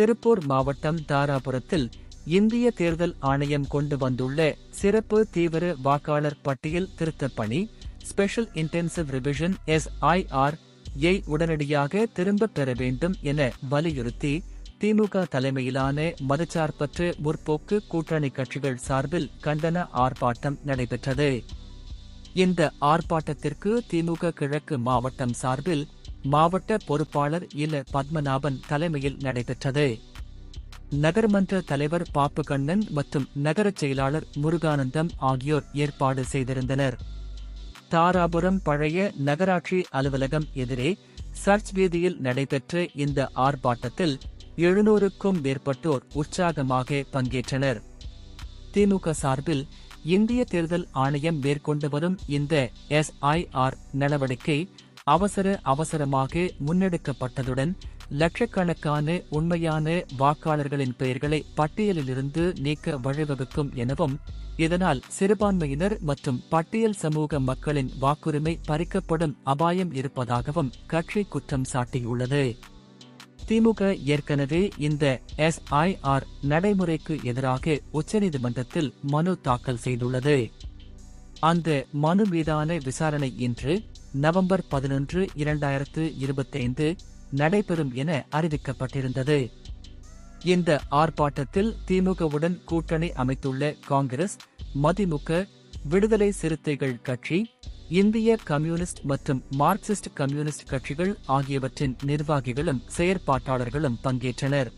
திருப்பூர் மாவட்டம் தாராபுரத்தில் இந்திய தேர்தல் ஆணையம் கொண்டு வந்துள்ள சிறப்பு தீவிர வாக்காளர் பட்டியல் திருத்தப் பணி ஸ்பெஷல் இன்டென்சிவ் ரிவிஷன் எஸ்ஐஆர் ஐ உடனடியாக திரும்பப் பெற வேண்டும் என வலியுறுத்தி திமுக தலைமையிலான மதச்சார்பற்ற முற்போக்கு கூட்டணி கட்சிகள் சார்பில் கண்டன ஆர்ப்பாட்டம் நடைபெற்றது. இந்த ஆர்ப்பாட்டத்திற்கு திமுக கிழக்கு மாவட்டம் சார்பில் மாவட்ட பொறுப்பாளர் இல பத்மநாபன் தலைமையில் நடைபெற்றது. நகர்மன்ற தலைவர் பாப்புகண்ணன் மற்றும் நகரச் செயலாளர் முருகானந்தம் ஆகியோர் ஏற்பாடு செய்திருந்தனர். தாராபுரம் பழைய நகராட்சி அலுவலகம் எதிரே சர்ச் வீதியில் நடைபெற்ற இந்த ஆர்ப்பாட்டத்தில் எழுநூறுக்கும் மேற்பட்டோர் உற்சாகமாக பங்கேற்றனர். திமுக சார்பில் இந்திய தேர்தல் ஆணையம் மேற்கொண்டு வரும் இந்த எஸ்ஐஆர் நடவடிக்கை அவசர அவசரமாக முன்னெடுக்கப்பட்டதுடன் லட்சக்கணக்கான உண்மையான வாக்காளர்களின் பெயர்களை பட்டியலிலிருந்து நீக்க வழிவகுக்கும் எனவும் இதனால் சிறுபான்மையினர் மற்றும் பட்டியல் சமூக மக்களின் வாக்குரிமை பறிக்கப்படும் அபாயம் இருப்பதாகவும் கட்சி குற்றம் சாட்டியுள்ளது. திமுக ஏற்கனவே இந்த எஸ்ஐஆர் நடைமுறைக்கு எதிராக உச்சநீதிமன்றத்தில் மனு தாக்கல் செய்துள்ளது. அந்த மனு மீதான விசாரணை இன்று நவம்பர் பதினொன்று இரண்டாயிரத்து இருபத்தைந்து நடைபெறும் என அறிவிக்கப்பட்டிருந்தது. இந்த ஆர்ப்பாட்டத்தில் திமுகவுடன் கூட்டணி அமைத்துள்ள காங்கிரஸ் மதிமுக விடுதலை சிறுத்தைகள் கட்சி இந்திய கம்யூனிஸ்ட் மற்றும் மார்க்சிஸ்ட் கம்யூனிஸ்ட் கட்சிகள் ஆகியவற்றின் நிர்வாகிகளும் செயற்பாட்டாளர்களும் பங்கேற்றனர்.